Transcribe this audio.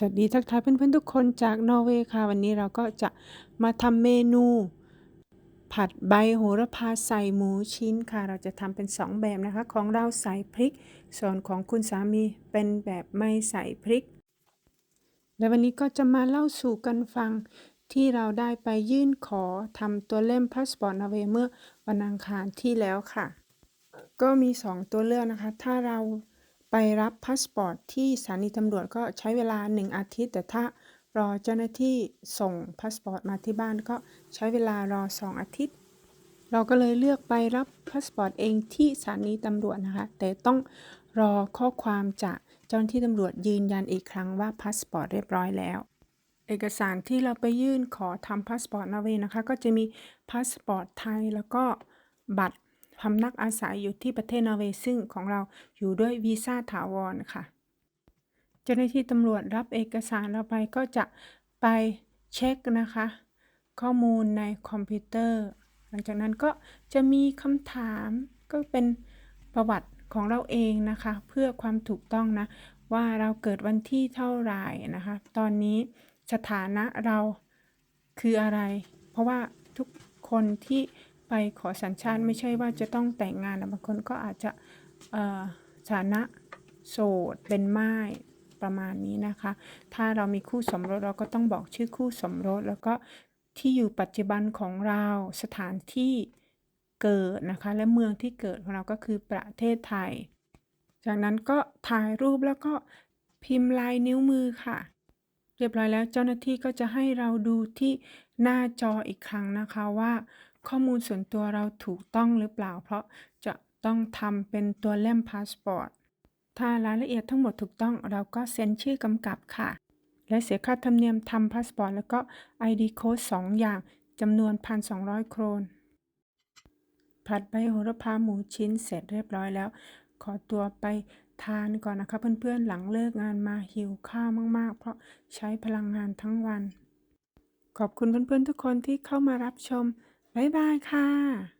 สวัสดีทักทายเพื่อนๆทุกคนจากนอร์เวย์ค่ะ วันนี้เราก็จะมาทำเมนู ผัดใบโหระพาใส่หมูชิ้นค่ะ เราจะทำเป็น 2 แบบนะคะ ของเราใส่พริก ส่วนของคุณสามีเป็นแบบไม่ใส่พริก และวันนี้ก็จะมาเล่าสู่กันฟังที่เราได้ไปยื่นขอทำตัวเล่มพาสปอร์ตนอร์เวย์เมื่อวันอังคารที่แล้วค่ะ ก็มี 2 ตัวเลือกนะคะ ถ้าเรา ไปรับพาสปอร์ตที่สถานีตำรวจก็ใช้เวลา 1 อาทิตย์ แต่ถ้ารอเจ้าหน้าที่ส่งพาสปอร์ตมาที่บ้านก็ใช้เวลารอ 2 อาทิตย์ เราก็เลยเลือกไปรับพาสปอร์ตเองที่สถานีตำรวจนะคะ แต่ต้องรอข้อความจากเจ้าหน้าที่ตำรวจยืนยันอีกครั้งว่าพาสปอร์ตเรียบร้อยแล้ว เอกสารที่เราไปยื่นขอทำพาสปอร์ตนอร์เวนะคะ ก็จะมีพาสปอร์ตไทยแล้วก็บัตร พำนักอาศัยอยู่ที่ประเทศนอร์เวย์ซึ่งของเราอยู่ด้วยวีซ่าถาวรค่ะ เจ้าหน้าที่ตำรวจรับเอกสารเราไปก็จะไปเช็คนะคะ ข้อมูลในคอมพิวเตอร์ หลังจากนั้นก็จะมีคำถามก็เป็นประวัติของเราเองนะคะ เพื่อความถูกต้องนะ ว่าเราเกิดวันที่เท่าไหร่นะคะ ตอนนี้สถานะเราคืออะไร เพราะว่าทุกคนที่ ไปขอสัญชาติไม่ใช่ว่าจะต้องแต่งงานนะบางคนก็อาจจะฐานะโสดเป็นไม้ประมาณนี้นะคะ ถ้าเรามีคู่สมรสเราก็ต้องบอกชื่อคู่สมรส แล้วก็ที่อยู่ปัจจุบันของเราสถานที่เกิดนะคะ และเมืองที่เกิดของเราก็คือประเทศไทย จากนั้นก็ถ่ายรูปแล้วก็พิมพ์ลายนิ้วมือค่ะ เรียบร้อยแล้วเจ้าหน้าที่ก็จะให้เราดูที่หน้าจออีกครั้งนะคะว่า ข้อมูลส่วนตัวเราถูกต้องหรือเปล่า เพราะจะต้องทำเป็นตัวเล่มพาสปอร์ต ถ้ารายละเอียดทั้งหมดถูกต้องเราก็เซ็นชื่อกำกับค่ะ และเสียค่าธรรมเนียมทำพาสปอร์ตแล้วก็ ID โค้ด2อย่างจำนวน 1,200 โครน ผัดใบโหระพาหมูชิ้นเสร็จเรียบร้อยแล้ว ขอตัวไปทานก่อนนะคะเพื่อนๆ หลังเลิกงานมาหิวข้าวมากๆ เพราะใช้พลังงานทั้งวัน ขอบคุณเพื่อนๆทุกคนที่เข้ามารับชม บ๊ายบายค่ะ